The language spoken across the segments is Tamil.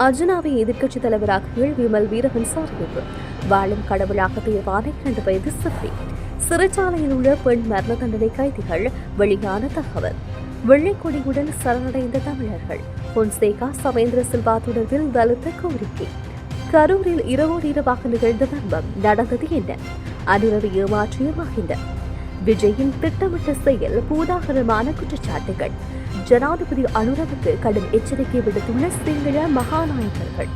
அர்ஜுனாவை எதிர்க்கட்சித் தலைவராக விமல் வீரகன் அறிவிப்பு வாழும் கடவுளாக தேர்வான இரண்டு வயது சிறுமி சிறைச்சாலையில் உள்ள பெண் மரண தண்டனை கைதிகள் வெளியான தகவல். வெள்ளைக்கொடியுடன் சரணடைந்த தமிழர்கள். பொன்சேகா சவேந்திர சில்வா தொடர்பில் பலத்த கோரிக்கை. கரூரில் இரவோடு இரவாக நிகழ்ந்த மர்மம் நடந்தது என்ன? அனுரவி ஏமாற்றிய மகிந்த விஜயின் திட்டமிட்ட செயல் பூதாகரமான குற்றச்சாட்டுகள். ஜனாதிபதி அனுரவுக்கு கடும் எச்சரிக்கை விடுத்துள்ள சிங்கள மகாநாயகர்கள்.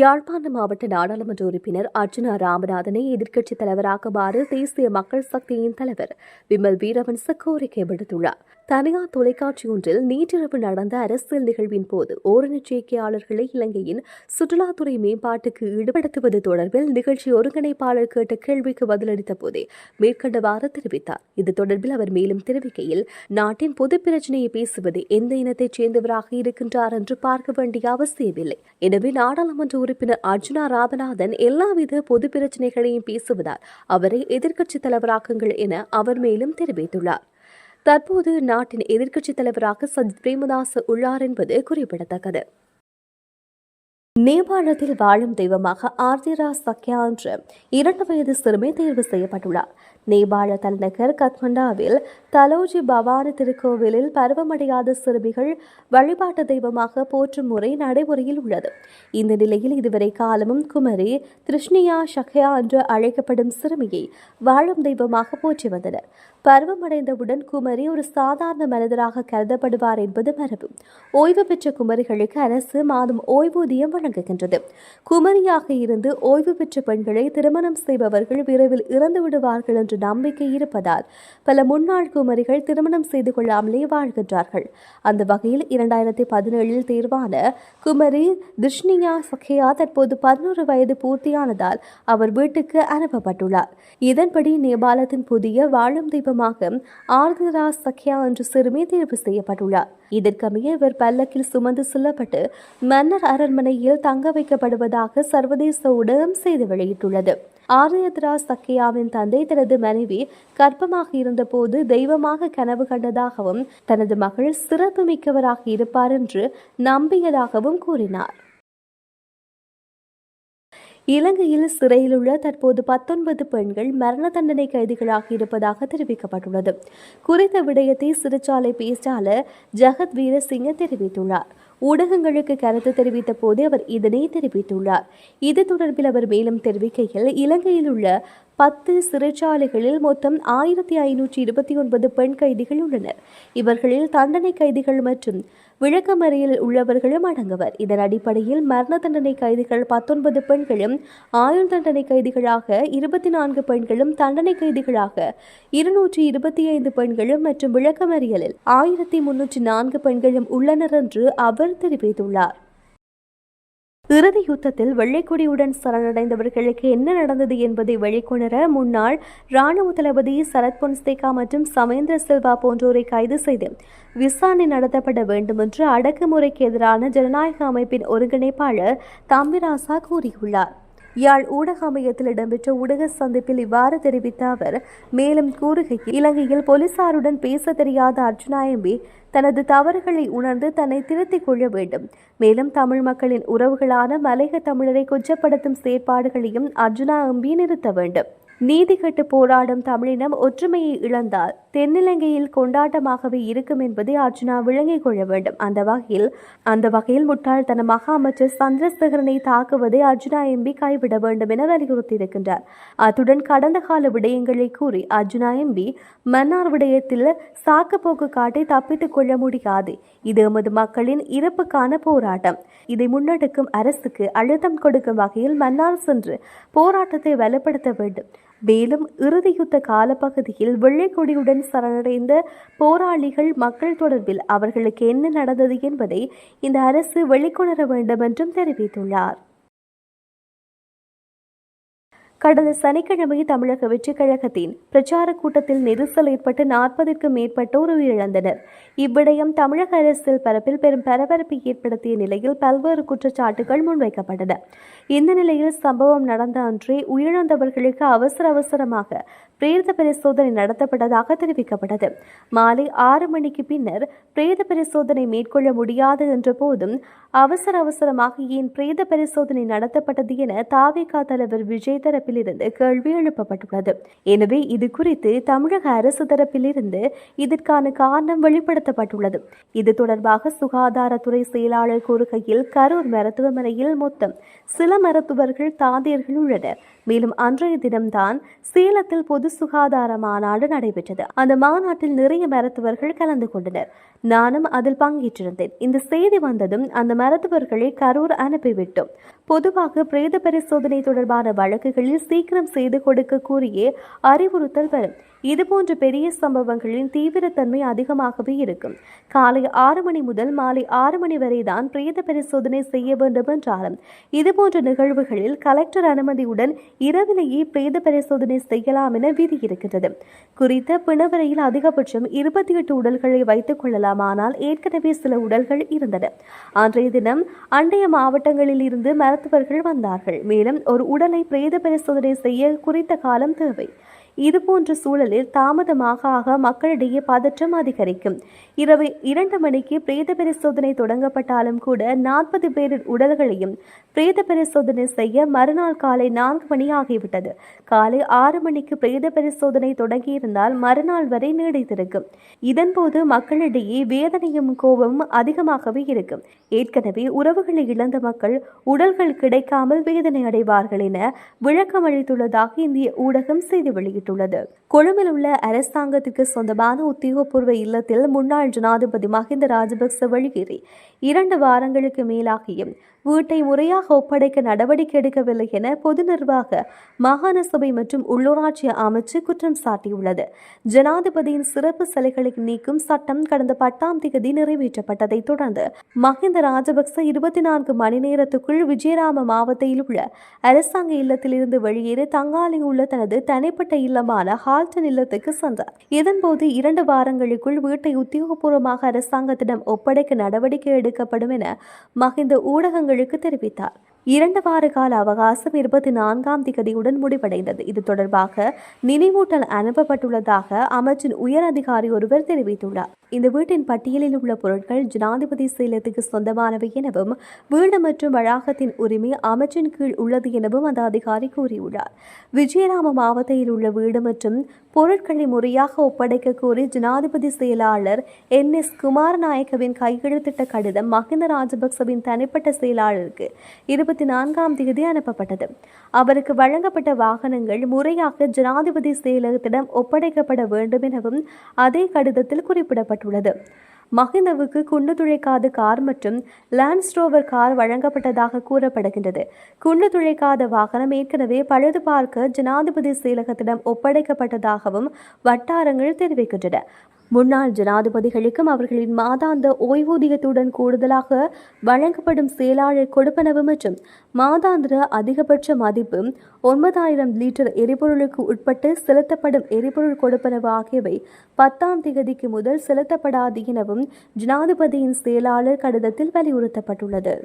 யாழ்ப்பாண மாவட்ட நாடாளுமன்ற உறுப்பினர் அர்ஜுனா ராமநாதனை எதிர்க்கட்சித் தலைவராக்குமாறு தேசிய மக்கள் சக்தியின் தலைவர் விமல் வீரவன்ச கோரிக்கை விடுத்துள்ளார். தனியார் தொலைக்காட்சி ஒன்றில் நேற்றிரவு நடந்த அரசியல் நிகழ்வின் போது ஓரணச்சேர்க்கையாளர்களை இலங்கையின் சுற்றுலாத்துறை மேம்பாட்டுக்கு ஈடுபடுத்துவது தொடர்பில் நிகழ்ச்சி ஒருங்கிணைப்பாளர் கேட்ட கேள்விக்கு பதிலளித்த போதே மேற்கண்டவாறு தெரிவித்தார். இது தொடர்பில் அவர் மேலும் தெரிவிக்கையில் நாட்டின் பொது பிரச்சனையை பேசுவது எந்த இனத்தைச் சேர்ந்தவராக இருக்கின்றார் என்று பார்க்க வேண்டிய அவசியமில்லை. எனவே நாடாளுமன்ற உறுப்பினர் அர்ஜுனா ராமநாதன் எல்லாவித பொது பிரச்சனைகளையும் பேசுவதால் அவரை எதிர்க்கட்சித் தலைவராக்குங்கள் என அவர் மேலும் தெரிவித்துள்ளார். தற்போது நாட்டின் எதிர்க்கட்சித் தலைவராக சஜித் பிரேமதாஸ் உள்ளார் என்பது குறிப்பிடத்தக்கது. நேபாளத்தில் வாழும் தெய்வமாக ஆர்திரா சக்யா என்ற இரண்டு வயது சிறுமி தேர்வு செய்யப்பட்டுள்ளார். நேபாள தலைநகர் கத்மண்டாவில் தலோஜி பவானி திருக்கோவிலில் பருவமடையாத சிறுமிகள் வழிபாட்டு தெய்வமாக போற்றும் முறை நடைமுறையில் உள்ளது. இந்த நிலையில் இதுவரை காலமும் குமரி திருஷ்ணியா ஷக்யா என்று அழைக்கப்படும் சிறுமியை வாழும் தெய்வமாக போற்றி வந்தனர். பருவமடைந்தவுடன் குமரி ஒரு சாதாரண மனிதராக கருதப்படுவார் என்பது மரபு. ஓய்வு பெற்ற குமரிகளுக்கு அரசு மாதம் ஓய்வூதியம் வழங்குகின்றது. குமரியாக இருந்து ஓய்வு பெற்ற பெண்களை திருமணம் செய்பவர்கள் விரைவில் இறந்து விடுவார்கள் என்ற நம்பிக்கை இருப்பதால் பல முன்னாள் குமரிகள் திருமணம் செய்து கொள்ளாமலே வாழ்கின்றார்கள். அந்த வகையில் இரண்டாயிரத்தி பதினேழில் தேர்வான குமரி துஷ்னியா சகையா தற்போது பதினோரு வயது பூர்த்தியானதால் அவர் வீட்டுக்கு அனுப்பப்பட்டுள்ளார். இதன்படி நேபாளத்தின் புதிய வாழும் தீபமாக ஆர்திரா சக்யா என்ற சிறுமி தேர்வு செய்யப்பட்டுள்ளார். இதற்கமைய இவர் பல்லக்கில் சுமந்து செல்லப்பட்டு மன்னர் அரண்மனையில் தங்க வைக்கப்படுவதாக சர்வதேச ஊடகம் செய்து வெளியிட்டுள்ளது. ஆரியத்ராஜ் சக்கியாவின் தந்தை தனது மனைவி கர்ப்பமாக இருந்தபோது தெய்வமாக கனவு கண்டதாகவும் தனது மகள் சிறப்பு மிக்கவராக இருப்பார் என்று நம்பியதாகவும் கூறினார். இலங்கையில் சிறையில் உள்ள தற்போது பத்தொன்பது பெண்கள் மரண தண்டனை கைதிகளாக இருப்பதாக தெரிவிக்கப்பட்டுள்ளது. குறித்த விடயத்தை சிறைச்சாலை பேச்சாளர் ஜெகத் வீரசிங்க தெரிவித்துள்ளார். ஊடகங்களுக்கு கருத்து தெரிவித்த போது அவர் இதனை தெரிவித்துள்ளார். இது தொடர்பில் அவர் மேலும் தெரிவிக்கையில் இலங்கையில் உள்ள பத்து சிறைச்சாலைகளில் மொத்தம் ஆயிரத்தி ஐநூற்றி இருபத்தி ஒன்பது பெண் கைதிகள் உள்ளனர். இவர்களில் தண்டனை கைதிகள் மற்றும் விளக்கமறையில் உள்ளவர்களும் அடங்குவர். இதன் அடிப்படையில் மரண தண்டனை கைதிகள் பத்தொன்பது பெண்களும் ஆயுள் தண்டனை கைதிகளாக இருபத்தி நான்கு பெண்களும் தண்டனை கைதிகளாக இருநூற்றி இருபத்தி ஐந்து பெண்களும் மற்றும் விளக்கமறியலில் ஆயிரத்தி முன்னூற்றி நான்கு பெண்களும் உள்ளனர் என்று அவர் அவர் தெரிவித்துள்ளார். இறுதி யுத்தத்தில் வெள்ளைக்கொடியுடன் சரணடைந்தவர்களுக்கு என்ன நடந்தது என்பதை வெளிக்கொணர முன்னாள் ராணுவ தளபதி சரத் பொன்சேகா மற்றும் சமேந்திர சில்வா போன்றோரை கைது செய்து விசாரணை நடத்தப்பட வேண்டும் என்று அடக்குமுறைக்கு எதிரான ஜனநாயக அமைப்பின் ஒருங்கிணைப்பாளர் தம்பிராசா கூறியுள்ளார். யாழ் ஊடக அமையத்தில் இடம்பெற்ற ஊடக சந்திப்பில் இவ்வாறு தெரிவித்த அவர் மேலும் கூறுகையில் இலங்கையில் போலீசாருடன் பேச தெரியாத அர்ஜுனா எம்பி தனது தவறுகளை உணர்ந்து தன்னை திருத்திக் கொள்ள வேண்டும். மேலும் தமிழ் மக்களின் உறவுகளான மலையக தமிழரை கொச்சப்படுத்தும் செயற்பாடுகளையும் அர்ஜுனா எம்பி நிறுத்த வேண்டும். நீதி கட்டு போராடும் தமிழினம் ஒற்றுமையை இழந்தால் தென்னிலங்கையில் கொண்டாட்டமாகவே இருக்கும் என்பதை அர்ஜுனா விளங்கிக் கொள்ள வேண்டும். அந்த வகையில் அந்த வகையில் முட்டாள்தனமாக அமைச்சர் சந்திரசேகரனை தாக்குவதை அர்ஜுனா எம்பி கைவிட வேண்டும் என வலியுறுத்தியிருக்கின்றார். அத்துடன் கடந்த கால விடயங்களை கூறி அர்ஜுனா எம்பி மன்னார் விடயத்தில் சாக்குப்போக்கு காட்டி தப்பித்துக் கொள்ள முடியாது. இது எமது மக்களின் இறப்புக்கான போராட்டம். இதை முன்னெடுக்கும் அரசுக்கு அழுத்தம் கொடுக்கும் வகையில் மன்னார் சென்று போராட்டத்தை வலுப்படுத்த வேண்டும். மேலும் இறுதி யுத்த காலப்பகுதியில் வெள்ளைக்கொடியுடன் சரணடைந்த போராளிகள் மக்கள் தொடர்பில் அவர்களுக்கு என்ன நடந்தது என்பதை இந்த அரசு வெளிக்கொணர வேண்டும் என்றும் தெரிவித்துள்ளார். கடந்த சனிக்கிழமை தமிழக வெற்றிக் கழகத்தின் பிரச்சார கூட்டத்தில் நெரிசல் ஏற்பட்டு நாற்பதிற்கும் மேற்பட்டோர் உயிரிழந்தனர். இவ்விடயம் தமிழக அரசியல் பரப்பில் பெரும் பரபரப்பை ஏற்படுத்திய நிலையில் பல்வேறு குற்றச்சாட்டுகள் முன்வைக்கப்பட்டன. இந்த நிலையில் சம்பவம் நடந்த அன்றே உயிரிழந்தவர்களுக்கு அவசர அவசரமாக பிரேத பரிசோதனை நடத்தப்பட்டதாக தெரிவிக்கப்பட்டது. மாலை ஆறு மணிக்கு பின்னர் பிரேத பரிசோதனை மேற்கொள்ள முடியாது என்ற போதும் அவசர அவசரமாக ஏன் பிரேத பரிசோதனை நடத்தப்பட்டது என தாவேகா தலைவர் விஜய் தரப்பிலிருந்து கேள்வி எழுப்பப்பட்டுள்ளது. எனவே இது குறித்து தமிழக அரசு தரப்பிலிருந்து இதற்கான காரணம் வெளிப்படுத்தப்பட்டுள்ளது. இது தொடர்பாக சுகாதாரத்துறை செயலாளர் கூறுகையில் கரூர் மருத்துவமனையில் மொத்தம் சில மருத்துவர்கள் தாதியர்கள் உள்ளனர். மேலும் அன்றைய தினம்தான் சேலத்தில் பொது சுகாதார மாநாடு நடைபெற்றது. அந்த மாநாட்டில் நிறைய மருத்துவர்கள் கலந்து கொண்டனர். நானும் அதில் பங்கேற்றிருந்தேன். இந்த செய்தி வந்ததும் அந்த மருத்துவர்களை கரூர் அனுப்பிவிட்டோம். பொதுவாக பிரேத பரிசோதனை தொடர்பான வழக்குகளில் சீக்கிரம் செய்து கொடுக்க கூறியே அறிவுறுத்தல் வரும். இதுபோன்ற பெரிய சம்பவங்களின் தீவிரத்தன்மை அதிகமாகவே இருக்கும். காலை ஆறு மணி முதல் மாலை ஆறு மணி வரை தான் பிரேத பரிசோதனை செய்ய வேண்டும் என்றாலும் இதுபோன்ற நிகழ்வுகளில் கலெக்டர் அனுமதியுடன் இரவிலேயே பிரேத பரிசோதனை செய்யலாம் என விதி இருக்கிறது குறித்த பிணவரையில் அதிகபட்சம் இருபத்தி எட்டு உடல்களை வைத்துக் கொள்ளலாம். ஆனால் ஏற்கனவே சில உடல்கள் இருந்தன. அன்றைய தினம் அண்டைய மாவட்டங்களில் இருந்து மருத்துவர்கள் வந்தார்கள். மேலும் ஒரு உடலை பிரேத பரிசோதனை செய்ய குறித்த காலம் தேவை. இதுபோன்ற சூழலில் தாமதமாக ஆக மக்களிடையே பதற்றம் அதிகரிக்கும். இரவு இரண்டு மணிக்கு பிரேத பரிசோதனை தொடங்கப்பட்டாலும் கூட நாற்பது பேரின் உடல்களையும் பிரேத பரிசோதனை செய்ய மறுநாள் காலை நான்கு மணி ஆகிவிட்டது. காலை ஆறு மணிக்கு பிரேத பரிசோதனை தொடங்கியிருந்தால் மறுநாள் வரை நீடித்திருக்கும். இதன்போது மக்களிடையே வேதனையும் கோபமும் அதிகமாகவே இருக்கும். ஏற்கனவே உறவுகளை இழந்த மக்கள் உடல்கள் கிடைக்காமல் வேதனை அடைவார்கள் என விளக்கம் அளித்துள்ளதாக இந்திய ஊடகம் செய்தி வெளியிட்டுள்ளது கொழும்பில் உள்ள அரசாங்கத்திற்கு சொந்தமான உத்தியோகபூர்வ இல்லத்தில் முன்னாள் ஜனாதிபதி மஹிந்த ராஜபக்ச வெளியேறி இரண்டு வாரங்களுக்கு மேலாகியும் வீட்டை முறையாக ஒப்படைக்க நடவடிக்கை எடுக்கவில்லை என பொது நிர்வாக மாகாண சபை மற்றும் உள்ளூராட்சி அமைச்சு குற்றம் சாட்டியுள்ளது. ஜனாதிபதியின் சிறப்பு சலுகைகளை நீக்கும் சட்டம் கடந்த பத்தாம் தேதி நிறைவேற்றப்பட்டதை தொடர்ந்து மஹிந்த ராஜபக்ச இருபத்தி நான்கு மணி நேரத்துக்குள் விஜயராம மாவட்டத்தில் உள்ள அரசாங்க இல்லத்திலிருந்து வெளியேறி தங்காலில் உள்ள தனது தனிப்பட்ட இல்ல இல்லமான ஹால்டன் இல்லத்துக்கு சென்றார். இதன்போது இரண்டு வாரங்களுக்குள் வீட்டை உத்தியோகபூர்வமாக அரசாங்கத்திடம் ஒப்படைக்க நடவடிக்கை எடுக்கப்படும் என மஹிந்த ஊடகங்களுக்கு தெரிவித்தார். இரண்டு வார கால அவகாசம் இருபத்தி நான்காம் திகதியுடன் முடிவடைந்தது. இது தொடர்பாக நினைவூட்டல் அனுப்பப்பட்டுள்ளதாக அமைச்சின் உயர் அதிகாரி ஒருவர் தெரிவித்துள்ளார். இந்த வீட்டின் பட்டியலில் உள்ள பொருட்கள் ஜனாதிபதி செயலத்துக்கு சொந்தமானவை எனவும் வீடு மற்றும் வளாகத்தின் உரிமை அமைச்சின் கீழ் உள்ளது எனவும் அந்த அதிகாரி கூறியுள்ளார். விஜயராம மாவட்டத்தில் உள்ள வீடு மற்றும் பொருட்களை முறையாக ஒப்படைக்க கோரி ஜனாதிபதி செயலாளர் என் எஸ் குமாரநாயக்கவின் கையெழுத்திட்ட கடிதம் மஹிந்த ராஜபக்சவின் தனிப்பட்ட செயலாளருக்கு இருபத்தி நான்காம் தேதி அனுப்பப்பட்டது. அவருக்கு வழங்கப்பட்ட வாகனங்கள் முறையாக ஜனாதிபதி செயலகத்திடம் ஒப்படைக்கப்பட வேண்டும் எனவும் அதே கடிதத்தில் வழங்கப்பட்டுள்ளது மஹிந்தவுக்கு குண்டு துளைக்காத கார் மற்றும் லான்ஸ்ரோவர் கார் வழங்கப்பட்டதாக கூறப்படுகின்றது. குண்டு துளைக்காத வாகனம் ஏற்கனவே பழுது பார்க்க ஜனாதிபதி செயலகத்திடம் ஒப்படைக்கப்பட்டதாகவும் வட்டாரங்கள் தெரிவிக்கின்றன. முன்னாள் ஜனாதிபதிகளுக்கும் அவர்களின் மாதாந்த ஓய்வூதியத்துடன் கூடுதலாக வழங்கப்படும் செயலாளர் கொடுப்பனவு மற்றும் மாதாந்திர அதிகபட்ச மதிப்பு ஒன்பதாயிரம் லிட்டர் எரிபொருளுக்கு உட்பட்டு செலுத்தப்படும் எரிபொருள் கொடுப்பனவு ஆகியவை பத்தாம் தேதிக்கு முதல் செலுத்தப்படாது எனவும் ஜனாதிபதியின் செயலாளர் கடிதத்தில் வலியுறுத்தப்பட்டுள்ளது.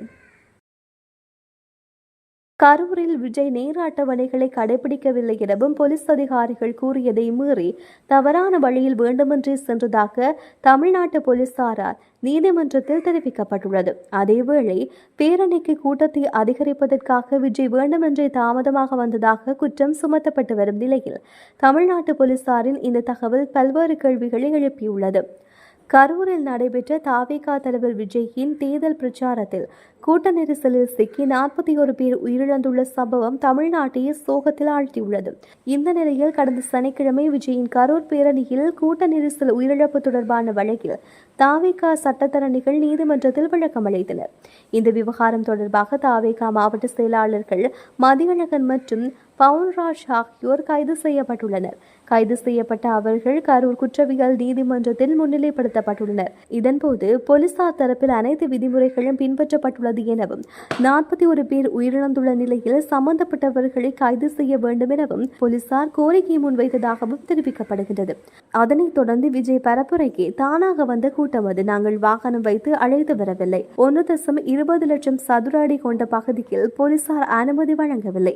கரூரில் விஜய் நேர அட்டவணைகளை கடைபிடிக்கவில்லை எனவும் போலீஸ் அதிகாரிகள் கூறியதை மீறி தவறான வழியில் வேண்டுமென்றே சென்றதாக தமிழ்நாட்டு போலீசாரால் நீதிமன்றத்தில் தெரிவிக்கப்பட்டுள்ளது. அதேவேளை பேரணிக்கு கூட்டத்தை அதிகரிப்பதற்காக விஜய் வேண்டுமென்றே தாமதமாக வந்ததாக குற்றம் சுமத்தப்பட்டு வரும் நிலையில் தமிழ்நாட்டு போலீசாரின் இந்த தகவல் பல்வேறு கேள்விகளை எழுப்பியுள்ளது. கரூரில் நடைபெற்ற தாவேகா தலைவர் விஜயின் தேர்தல் பிரச்சாரத்தில் கூட்ட நெரிசலில் சிக்கி நாற்பத்தி ஒரு பேர் உயிரிழந்துள்ள சம்பவம் தமிழ்நாட்டையே சோகத்தில் ஆழ்த்தியுள்ளது. இந்த நிலையில் கடந்த சனிக்கிழமை விஜயின் கரூர் பேரணியில் கூட்ட நெரிசல் உயிரிழப்பு தொடர்பான வழக்கில் தாவேகா சட்டத்தரணிகள் நீதிமன்றத்தில் விளக்கம் அளித்தனர். இந்த விவகாரம் தொடர்பாக தாவேகா மாவட்ட செயலாளர்கள் மதியழகன் மற்றும் பவுன்ராஜ் ஆகியோர் கைது செய்யப்பட்டுள்ளனர். கைது செய்யப்பட்ட அவர்கள் கரூர் குற்றவியல் நீதிமன்றத்தில் முன்னிலைப்படுத்தப்பட்டுள்ளனர். இதன்போது போலீசார் தரப்பில் அனைத்து விதிமுறைகளும் பின்பற்றப்பட்டுள்ளது எனவும் நாற்பத்தி ஒரு பேர் உயிரிழந்துள்ள நிலையில் சம்பந்தப்பட்டவர்களை கைது செய்ய வேண்டும் எனவும் போலீசார் கோரிக்கை முன்வைத்ததாகவும் தெரிவிக்கப்படுகின்றது. அதனைத் தொடர்ந்து விஜய் பரப்புரைக்கு தானாக வந்த கூட்டம் அது. நாங்கள் வாகனம் வைத்து அழைத்து வரவில்லை. ஒன்று தசம் இருபது லட்சம் சதுர அடி கொண்ட பகுதியில் போலீசார் அனுமதி வழங்கவில்லை.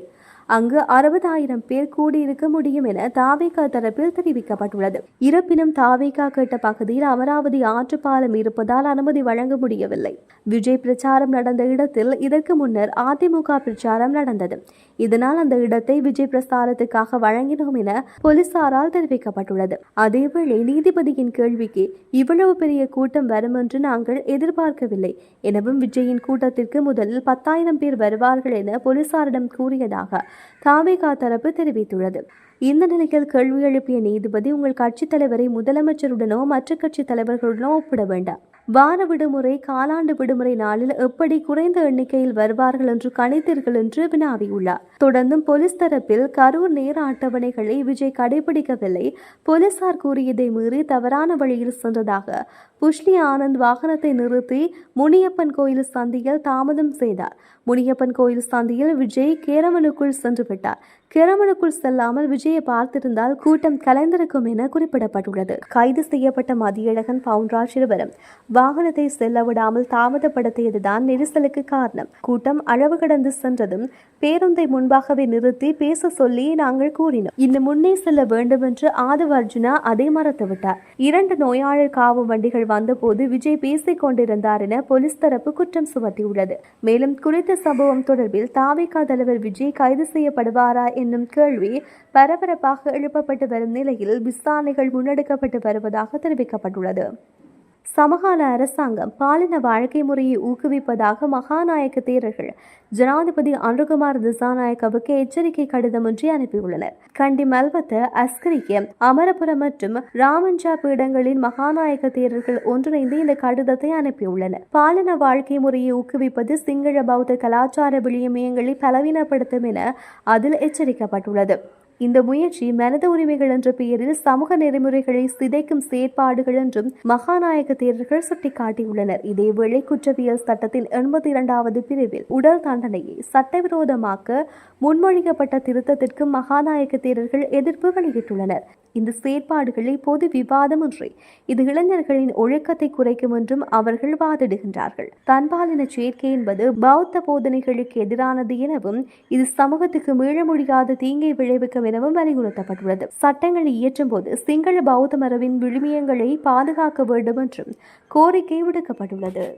அங்கு அறுபதாயிரம் பேர் கூடியிருக்க முடியும் என தாவேகா தரப்பில் தெரிவிக்கப்பட்டுள்ளது. இருப்பினும் தாவேகா கேட்ட பகுதியில் அமராவதி ஆற்று பாலம் இருப்பதால் அனுமதி வழங்க முடியவில்லை. விஜய் பிரச்சாரம் நடந்த இடத்தில் இதற்கு முன்னர் அதிமுக பிரச்சாரம் நடந்தது. இதனால் அந்த இடத்தை விஜய் பிரசாரத்துக்காக வழங்கினோம் என போலீசாரால் தெரிவிக்கப்பட்டுள்ளது. அதேவேளை நீதிபதியின் கேள்விக்கு இவ்வளவு பெரிய கூட்டம் வரும் என்று நாங்கள் எதிர்பார்க்கவில்லை. எனவும் விஜயின் கூட்டத்திற்கு முதலில் பத்தாயிரம் பேர் வருவார்கள் என போலீசாரிடம் கூறியதாக தாவேகா தரப்பு தெரிவித்துள்ளது. இந்த நிலையில் கேள்வி எழுப்பிய நீதிபதி உங்கள் கட்சித் தலைவரை முதலமைச்சருடனோ மற்ற கட்சி தலைவர்களுடனோ ஒப்பிட வேண்டாம். வார விடுமுறை காலாண்டு விடுமுறை நாளில் எப்படி குறைந்த எண்ணிக்கையில் வருவார்கள் என்று கணித்தீர்கள் என்று வினாவியுள்ளார். தொடர்ந்தும் போலீஸ் தரப்பில் கரூர் நேர அட்டவணைகளை விஜய் கடைபிடிக்கவில்லை. போலீசார் கூறியதை மீறி தவறான வழியில் சென்றதாக புஷ்லி ஆனந்த் வாகனத்தை நிறுத்தி முனியப்பன் கோயில் சந்தியில் தாமதம் செய்தார். முனியப்பன் கோயில் சந்தியில் விஜய் கேரமனுக்குள் சென்று விட்டார். கிரமனுக்குள் செல்லாமல் விஜயை பார்த்திருந்தால் கூட்டம் கலைந்திருக்கும் என குறிப்பிடப்பட்டுள்ளது. கைது செய்யப்பட்ட மதியழகன் பவுன்ராஜ் இருவரும் வாகனத்தை செல்ல விடாமல் தாமதப்படுத்தியதுதான் நெரிசலுக்கு காரணம். கூட்டம் அளவு கடந்து சென்றதும் பேருந்தை முன்பாகவே நிறுத்தி பேச சொல்லி நாங்கள் கூறினோம். இன்னும் முன்னே செல்ல வேண்டும் என்று ஆதவ அர்ஜுனா அதை மறந்துவிட்டார் இரண்டு நோயாளர் காவும் வண்டிகள் வந்தபோது விஜய் பேசிக் கொண்டிருந்தார் என போலீஸ் தரப்பு குற்றம் சுமத்தியுள்ளது. மேலும் குறித்த சம்பவம் தொடர்பில் தாவிகா தலைவர் விஜய் கைது செய்யப்படுவாரா என்னும் கேள்வி பரபரப்பாக எழுப்பப்பட்டு வரும் நிலையில் விசாரணைகள் முன்னெடுக்கப்பட்டு வருவதாக தெரிவிக்கப்பட்டுள்ளது. சமகால அரசாங்கம் பாலின வாழ்க்கை முறையை ஊக்குவிப்பதாக மகாநாயக்க தேரர்கள் ஜனாதிபதி அனுகுமார் திசாநாயக்கவுக்கு எச்சரிக்கை கடிதம் ஒன்றை அனுப்பியுள்ளனர். கண்டி மல்வத்த அஸ்கரிக்க அமரபுரம் மற்றும் ராமஞ்சா பீடங்களின் மகாநாயக்க தேரர்கள் ஒன்றிணைந்து இந்த கடிதத்தை அனுப்பியுள்ளனர். பாலின வாழ்க்கை முறையை ஊக்குவிப்பது சிங்கள பௌத்த கலாச்சார விளியமயங்களை பலவீனப்படுத்தும் என அதில் எச்சரிக்கப்பட்டுள்ளது. இந்த முயற்சி மனித உரிமைகள் என்ற பெயரில் சமூக நெறிமுறைகளை சிதைக்கும் செயற்பாடுகள் என்றும் மகாநாயக தேரர்கள் சுட்டிக்காட்டியுள்ளனர். இதேவேளை குற்றவியல் சட்டத்தின் எண்பத்தி இரண்டாவது பிரிவில் உடல் தண்டனையை சட்டவிரோதமாக்க முன்மொழிக்கப்பட்ட திருத்தத்திற்கு மகாநாயக தேரர்கள் எதிர்ப்பு வெளியிட்டுள்ளனர். இந்த செயற்பாடுகளை பொது விவாதம் ஒன்றே. இது இளைஞர்களின் ஒழுக்கத்தை குறைக்கும் என்றும் அவர்கள் வாதிடுகின்றார்கள். தன்பாலின சேர்க்கை என்பது பௌத்த போதனைகளுக்கு எதிரானது எனவும் இது சமூகத்துக்கு மீள முடியாத தீங்கை விளைவிக்கும் எனவும் வலியுறுத்தப்பட்டுள்ளது சட்டங்களை இயற்றும் போது சிங்கள பௌத்த மரபின் விழுமியங்களை பாதுகாக்க வேண்டும் என்றும் கோரிக்கை விடுக்கப்பட்டுள்ளது.